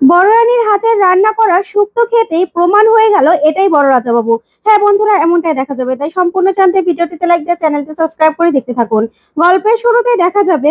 বড় রানীর হাতের রান্না করা শুক্তো খেতেই প্রমাণ হয়ে গেল, এটাই বড় রাজা বাবু হ্যাঁ বন্ধুরা, এমনটাই দেখা যাবে। তাই সম্পূর্ণ জানতে ভিডিওটিতে লাইক দিয়ে চ্যানেলটি সাবস্ক্রাইব করে দেখতে থাকুন। গল্পের শুরুতেই দেখা যাবে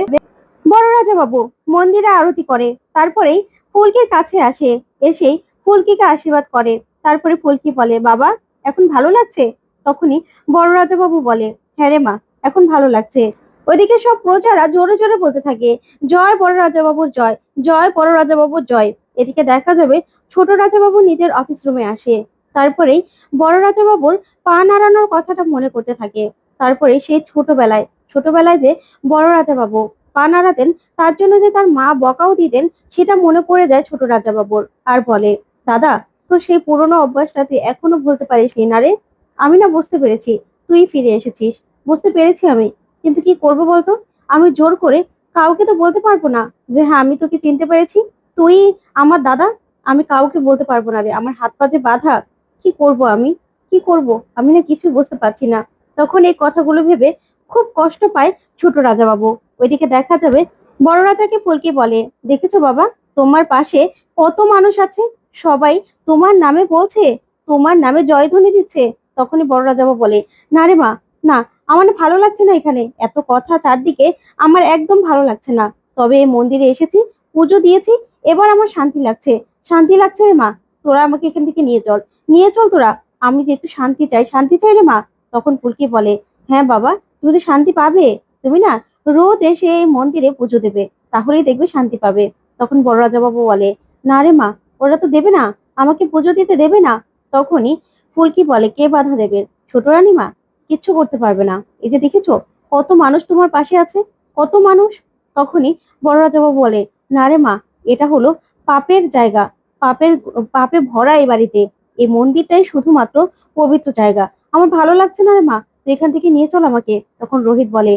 বড় রাজা বাবু মন্দিরে আরতি করে, তারপরেই ফুলকির কাছে আসে এসেই ফুলকিকে আশীর্বাদ করে। তারপরে ফুলকি বলে, বাবা, এখন ভালো লাগছে? তখনই বড় রাজা বাবু বলে হ্যাঁ রে মা, এখন ভালো লাগছে। ওইদিকে সব প্রজারা জোরে জোরে বলতে থাকে, জয় বড় রাজা বাবুর জয় জয় বড় রাজা বাবুর জয়। এদিকে দেখা যাবে ছোট রাজাবাবু নিজের অফিস রুমে আসে। তারপরেই বড় রাজাবাবুর পা নাড়ানোর কথাটা মনে করতে থাকে। তারপরে সেই ছোটবেলায় ছোটবেলায় যে বড় রাজাবাবু পা নাড়াতেন, তার জন্য যে তার মা বকাও দিতেন, সেটা মনে পড়ে যায় ছোট রাজাবাবুর। আর বলে, দাদা তো সেই পুরনো অভ্যাসটা তুই এখনও ভুলতে পারিস নি না রে? আমি না বুঝতে পেরেছি, তুই ফিরে এসেছিস। বুঝতে পেরেছি আমি, কিন্তু কি করব বলতো? আমি জোর করে কাউকে তো বলতে পারব না যে হ্যাঁ আমি তোকে চিনতে পেরেছি। তুই আমার দাদা, আমি কাউকে বলতে পারব না রে। আমার হাত পা যে বাধা, কি করব আমি? কি করব? আমি না কিছু বুঝতে পারছি না। তখন এই কথাগুলো ভেবে খুব কষ্ট পায় ছোট রাজা বাবু ওইদিকে দেখা যাবে বড় রাজাকে ফুলকি বলে, দেখেছ বাবা, তোমার পাশে কত মানুষ আছে? সবাই তোমার নামে বলছে, তোমার নামে জয়ধ্বনি দিচ্ছে। তখনই বড় বাবু বলে, না রে মা, না, আমার ভালো লাগছে না এখানে। এত কথা চারদিকে আমার একদম ভালো লাগছে না। তবে এই মন্দিরে এসেছি, পুজো দিয়েছি এবার আমার শান্তি লাগছে। শান্তি লাগছে রে মা, তোরা আমাকে এখান থেকে নিয়ে চল। নিয়ে চল তোরা, আমি যে একটু শান্তি চাই শান্তি চাই রে মা, তখন ফুলকি বলে হ্যাঁ বাবা, তুমি তো শান্তি পাবে। তুমি না রোজ এসে এই মন্দিরে পুজো দেবে, তাহলেই দেখবে শান্তি পাবে। তখন বড় রাজা বাবু বলে, না রে মা, ওরা তো দেবে না, আমাকে পুজো দিতে দেবে না। তখনই ফুলকি বলে, কে বাধা দেবে? ছোট রানী মা, কিচ্ছু করতে পারবে না। এই যে দেখেছ, কত মানুষ তোমার পাশে আছে, কত মানুষ? তখনই বড় রাজা বাবু বলে, না রে মা এটা হলো পাপের জায়গা, পাপের, পাপে ভরা এই বাড়িতে। এই মন্দিরটাই শুধুমাত্র পবিত্র জায়গা। আমার ভালো লাগছে না রে মা, তুই এখান থেকে নিয়ে চল আমাকে। তখন রোহিত বলে,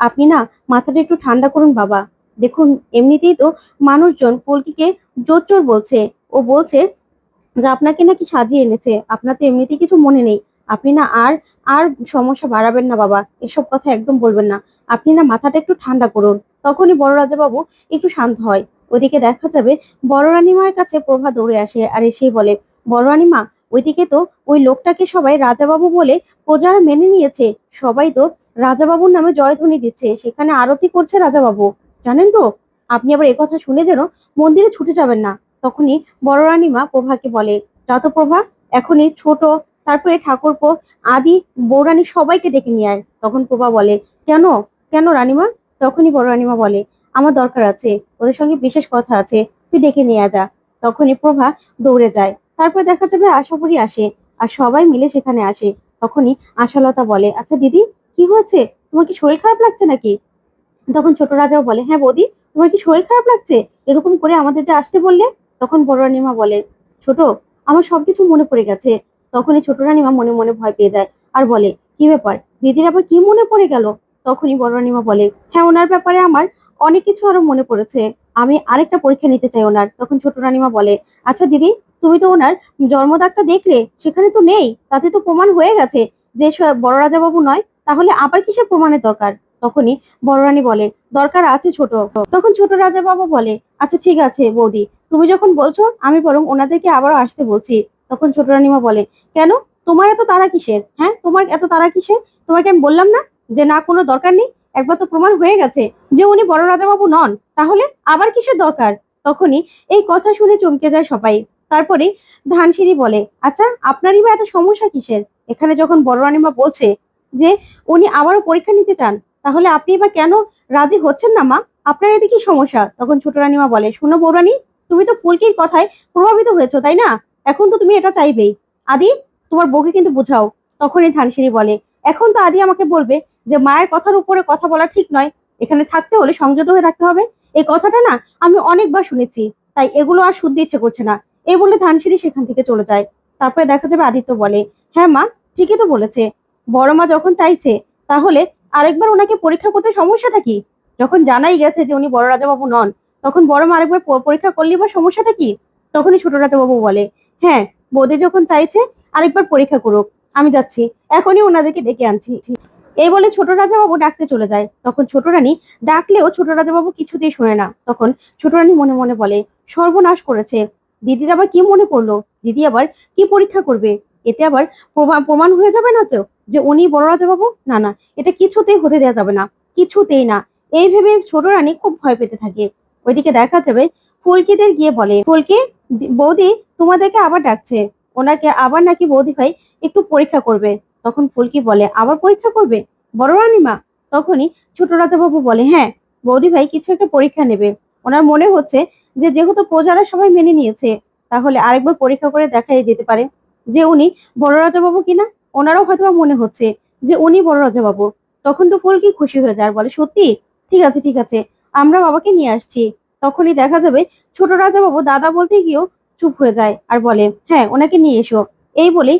আপনি না মাথাটা একটু ঠান্ডা করুন বাবা। দেখুন, এমনিতেই তো মানুষজন পল্টিকে জোর জোর বলছে। ও বলছে যে আপনাকে নাকি সাজিয়ে এনেছে। আপনার তো এমনিতেই কিছু মনে নেই। আপনি না আর আর সমস্যা বাড়াবেন না বাবা। এসব কথা একদম বলবেন না। আপনি না মাথাটা একটু ঠান্ডা করুন। তখনই বড় রাজা বাবু একটু শান্ত হয়। ওইদিকে দেখা যাবে বড় রানীমার কাছে প্রভা দৌড়ে আসে আর এসেই বলে, বড় রানীমা, ওইদিকে তো ওই লোকটাকে সবাই রাজাবাবু বলে প্রজারা মেনে নিয়েছে। সবাই তো রাজাবাবুর নামে জয়ধ্বনি দিচ্ছে। সেখানে আরতি করছে রাজাবাবু। জানেন তো? আপনি আবার কথা শুনে যেন মন্দিরে ছুটে যাবেন না। তখনই বড় রানীমা প্রভাকে বলে যত প্রভা, এখনই ছোট। তারপরে ঠাকুরপো আদি বৌরানী সবাইকে ডেকে নিয়ে আয়। তখন প্রভা বলে, কেন? কেন রানীমা? তখনই বড় রানীমা বলে আমার দরকার আছে, ওদের সঙ্গে বিশেষ কথা আছে, তুই ডেকে নিয়ে যা। তখনই প্রভা দৌড়ে যায়। তারপর দেখা যাবে আশাপুরি আসে আর সবাই মিলে সেখানে আসে। তখনই আশালতা বলে আচ্ছা দিদি, কি হয়েছে? তোমার কি শরীর খারাপ লাগছে নাকি? তখন ছোট রাজাও বলে হ্যাঁ বৌদি, তোমার কি শরীর খারাপ লাগছে? এরকম করে আমাদের যে আসতে বললে? তখন বড় রানীমা বলে, ছোট, আমার সবকিছু মনে পড়ে গেছে। তখনই ছোট রানীমা মনে মনে ভয় পেয়ে যায় আর বলে, কি ব্যাপার? দিদির আবার কি মনে পড়ে গেল? তখনই বড় রানীমা বলে হ্যাঁ ওনার ব্যাপারে আমার অনেক কিছু আরও মনে পড়েছে। আমি আরেকটা পরীক্ষা নিতে চাই ওনার। তখন ছোট রানীমা বলে আচ্ছা দিদি, তুমি তো ওনার জন্মদাগটা দেখলে, সেখানে তো নেই, তাতে তো প্রমাণ হয়ে গেছে যে বড় রাজাবাবু নয়, তাহলে আবার কিসের প্রমাণের দরকার? তখনই বড় রানী বলে, দরকার আছে ছোট। তখন ছোট রাজাবাবু বলে আচ্ছা ঠিক আছে বৌদি, তুমি যখন বলছো, আমি বরং ওনাদেরকে আবারও আসতে বলছি। তখন ছোট রানীমা বলে, কেন? তোমার এত তারা কিসের? হ্যাঁ তোমার এত তারা কিসের? তোমাকে আমি বললাম না যে না, কোনো দরকার নেই? একবার তো প্রমাণ হয়ে গেছে যে উনি বড় রাজাবাবু নন, তাহলে আবার কিসের দরকার? তখনই এই কথা শুনে চমকে যায় সবাই। তারপরে ধানসিঁড়ি বলে আচ্ছা আপনারই বা এত সমস্যা কিসের? এখানে যখন বড় রানীমা বলছে যে উনি আবারও পরীক্ষা নিতে চান, তাহলে আপনি বা কেন রাজি হচ্ছেন না মা? আপনার এতে কি সমস্যা? তখন ছোট রানীমা বলে, শুনো বৌরানী তুমি তো ফুলকির কথায় প্রভাবিত হয়েছো, তাই না? এখন তো তুমি এটা চাইবেই। আদি, তোমার বউকে কিন্তু বোঝাও। তখনই ধানসিঁড়ি বলে, এখন তো আদি আমাকে বলবে যে মায়ের কথার উপরে কথা বলা ঠিক নয়। এখানে থাকতে হলে সংযত হয়ে থাকতে হবে। এই কথাটা না আমি অনেকবার শুনেছি, তাই এগুলো আর শুনতে ইচ্ছে করছে না। এই বলে ধানসিঁড়ি সেখান থেকে চলে যায়। তারপরে দেখা যাবে আদিত্য বলে হ্যাঁ মা, ঠিকই তো বলেছে। বড় মা যখন চাইছে, তাহলে আরেকবার ওনাকে পরীক্ষা করতে সমস্যাটা কি? যখন জানাই গেছে যে উনি বড় রাজাবাবু নন, তখন বড় মা আরেকবার পরীক্ষা করলে বা সমস্যাটা কি? তখনই ছোট রাজাবাবু বলে হ্যাঁ বোধে যখন চাইছে, আরেকবার পরীক্ষা করুক। আমি যাচ্ছি। এখনই ওনাদেরকে ডেকে আনছি। এই বলে ছোট রাজাবাবু ডাকতে চলে যায়। তখন ছোট রানী ডাকলেও ছোট রাজাবাবু কিছুতেই শোনে না। তখন ছোট রানী মনে মনে বলে, সর্বনাশ করেছে। দিদির আবার কি মনে করল দিদি আবার কি পরীক্ষা করবে? এতে আবার প্রমা- প্রমাণ হয়ে যাবে না তো? যে উনি বড় রাজা বাবু না না, এটা কিছুতেই হতে দেওয়া যাবে না। কিছুতেই না। এই ভেবে ছোট রানী খুব ভয় পেতে থাকে। ওইদিকে দেখা যাবে ফুলকিদের গিয়ে বলে, ফুলকি বৌদি তোমাদেরকে আবার ডাকছে। ওনাকে আবার নাকি বৌদি ভাই একটু পরীক্ষা করবে। তখন ফুলকি বলে, আবার পরীক্ষা করবে? বড় রানীমা। তখনই ছোট রাজাবাবু বলে হ্যাঁ বৌদি ভাই কিছু একটা পরীক্ষা নেবে। ওনার মনে হচ্ছে যে, যেহেতু প্রজারা সবাই মেনে নিয়েছে, তাহলে আরেকবার পরীক্ষা করে দেখাই যেতে পারে যে, উনি বড় রাজাবাবু কিনা। ওনারও হয়তো মনে হচ্ছে যে, উনি বড় রাজাবাবু। তখন তো ফুলকি খুশি হয়ে যায় আর বলে, সত্যি? ঠিক আছে ঠিক আছে, আমরা বাবাকে নিয়ে আসছি। তখনই দেখা যাবে ছোট রাজাবাবু দাদা বলতে গিয়েও চুপ হয়ে যায় আর বলে হ্যাঁ ওনাকে নিয়ে এসো। এই বলেই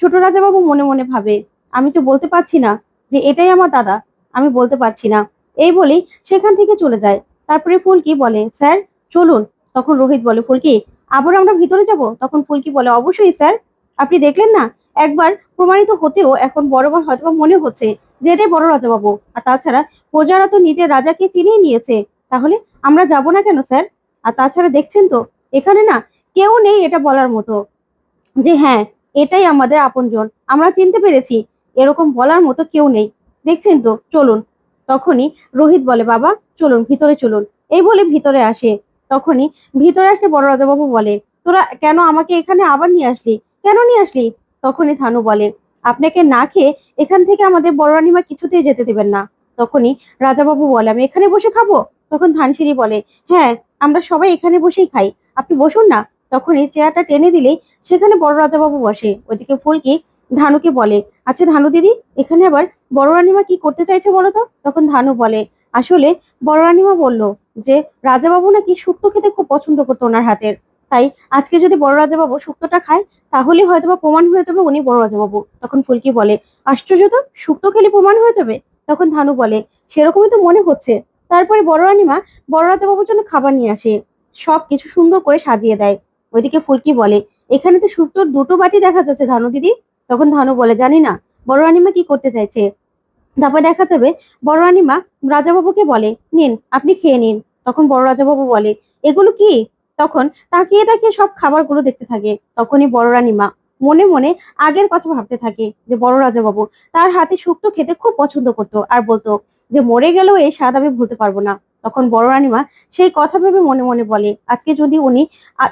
ছোট রাজাবাবু মনে মনে ভাবে, আমি তো বলতে পারছি না যে এটাই আমার দাদা, আমি বলতে পারছি না। এই বলেই সেখান থেকে চলে যায়। তারপরে ফুলকি বলে, স্যার, চলুন। তখন রোহিত বলে, ফুলকি, আবার আমরা ভিতরে যাব? তখন ফুলকি বলে, অবশ্যই, স্যার। আপনি দেখলেন না? একবার প্রমাণিত হতেও এখন বড়বার হয়তো মনে হচ্ছে যে এটাই বড় রাজাবাবু। আর তাছাড়া প্রজারা তো নিজের রাজাকে চিনিয়ে নিয়েছে। তাহলে আমরা যাব না কেন, স্যার? আর তাছাড়া দেখছেন তো, এখানে না কেউ নেই এটা বলার মতো। যে হ্যাঁ এটাই আমাদের আপনজন। আমরা চিনতে পেরেছি, এরকম বলার মতো কেউ নেই। দেখছেন তো? চলুন। তখনই রোহিত বলে, বাবা, চলুন, ভিতরে চলুন। এই বলে ভিতরে আসে। তখনই ভিতরে আসলে বড় রাজাবাবু বলে, তোরা কেন আমাকে এখানে আবার নিয়ে আসলি? কেন নিয়ে আসলি? তখনই থানু বলে, আপনাকে না খেয়ে এখান থেকে আমাদের বড় রানিমা কিছুতেই যেতে দেবেন না। তখনই রাজাবাবু বলে, আমি এখানে বসে খাব? তখন ধানসিঁড়ি বলে হ্যাঁ আমরা সবাই এখানে বসেই খাই। আপনি বসুন না। তখনই চেয়ারটা টেনে দিলেই সেখানে বড় রাজাবাবু বসে। ওইদিকে ফুলকি ধানুকে বলে আচ্ছা ধানু দিদি, এখানে আবার বড় রানিমা কি করতে চাইছে বলো তো? তখন ধানু বলে, আসলে বড় রানিমা বলল যে, রাজাবাবু নাকি শুক্তো খেতে খুব পছন্দ করতো ওনার হাতের। তাই আজকে যদি বড় রাজাবাবু শুক্তোটা খায় তাহলে হয়তো বা প্রমাণ হয়ে যাবে উনি বড় রাজাবাবু। তখন ফুলকি বলে, আশ্চর্য তো, শুক্তো খেলে প্রমাণ হয়ে যাবে? তখন ধানু বলে, সেরকমই তো মনে হচ্ছে। তারপরে বড় রানিমা বড় রাজাবাবুর জন্য খাবার নিয়ে আসে। সব কিছু সুন্দর করে সাজিয়ে দেয়। ওইদিকে ফুলকি বলে, এখানে তো শুক্তোর দুটো বাটি দেখা যাচ্ছে ধানু দিদি। তখন ধানু বলে, জানি না, বড় রানীমা কি করতে চাইছে? তারপর দেখা যাবে, বড় রানীমা রাজাবাবুকে বলে, নিন, আপনি খেয়ে নিন। তখন বড় রাজাবাবু বলে, এগুলো কি? তখন তাকিয়ে তাকিয়ে সব খাবারগুলো দেখতে থাকে। তখনই বড় রানীমা মনে মনে আগের কথা ভাবতে থাকে যে, বড় রাজাবাবু তার হাতে শুক্তো খেতে খুব পছন্দ করতো আর বলতো যে, মরে গেলেও এই স্বাদ আমি ভুলতে পারব না। তখন বড় রানীমা সেই কথা ভেবে মনে মনে বলে, আজকে যদি উনি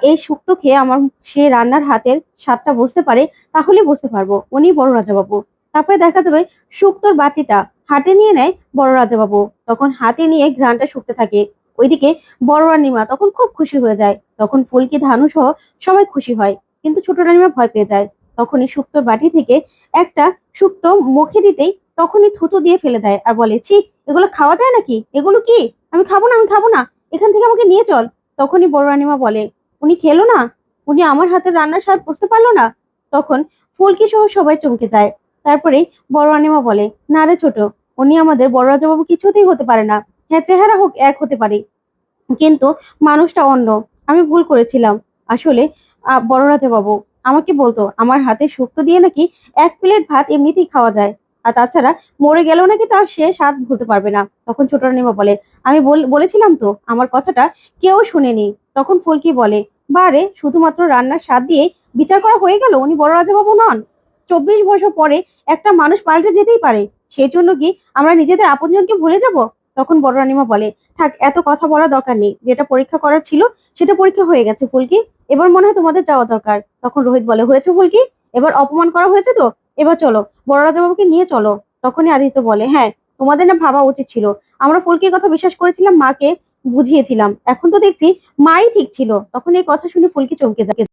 এই শুক্তো খেয়ে আমার, সে রান্নার হাতের স্বাদটা বুঝতে পারে, তাহলে বুঝতে পারব, উনি বড় রাজাবাবু। তারপরে দেখা যাবে শুক্তোর বাটিটা হাতে নিয়ে নেয় বড় রাজাবাবু। তখন হাতে নিয়ে ঘ্রাণটা শুকতে থাকে। ওইদিকে বড় রানীমা তখন খুব খুশি হয়ে যায়। তখন ফুলকি ধানু সহ সবাই খুশি হয়। কিন্তু ছোট রানীমা ভয় পেয়ে যায়। তখনই শুক্তোর বাটি থেকে একটা শুক্তো মুখে দিতেই তখনই থুতু দিয়ে ফেলে দেয় আর বলে, ছি, এগুলো খাওয়া যায় নাকি? এগুলো কি? আমি খাব না, আমি খাব না। এখান থেকে আমাকে নিয়ে চল। তখনই বড় রানিমা বলে, উনি খেলো না? উনি আমার হাতের রান্নার স্বাদ বুঝতে পারল না? তখন ফুলকি সহ সবাই চমকে যায়। তারপরে বড় রানিমা বলে, না রে ছোট, উনি আমাদের বড় রাজাবাবু কিছুতেই হতে পারে না। হ্যাঁ চেহারা হোক, এক হতে পারে। কিন্তু মানুষটা অন্য। আমি ভুল করেছিলাম। আসলে বড় রাজাবাবু, আমাকে বলতো, আমার হাতে শুক্তো দিয়ে নাকি এক প্লেট ভাত এমনিতেই খাওয়া যায়। আর তাছাড়া মরে গেলেও নাকি তার সে স্বাদ ভুলতে পারবে না। তখন ছোট রানিমা বলে, আমি বল- বলেছিলাম তো, আমার কথাটা কেউ শুনেনি। তখন ফুলকি বলে বারে শুধুমাত্র রান্নার স্বাদ দিয়ে বিচার করা হয়ে গেল? উনি বড় রাজাবাবু নন। চব্বিশ বছর পরে একটা মানুষ পাল্টে যেতেই পারে। সেই জন্য কি আমরা নিজেদের আপনজনকে ভুলে যাব? তখন বড় রানিমা বলে, থাক, এত কথা বলা দরকার নেই। যেটা পরীক্ষা করার ছিল, সেটা পরীক্ষা হয়ে গেছে ফুলকি। এবার মনে হয় তোমাদের যাওয়া দরকার। তখন রোহিত বলে, হয়েছে ফুলকি? এবার অপমান করা হয়েছে তো? এবার চলো, বড় রাজাবাবুকে নিয়ে চলো। তখনই আদিত্য বলে হ্যাঁ তোমাদের না ভাবা উচিত ছিল। আমরা ফুলকির কথা বিশ্বাস করেছিলাম, মাকে বুঝিয়েছিলাম। এখন তো দেখছি মাই ঠিক ছিল। তখন এই কথা শুনে ফুলকি চমকে যায়।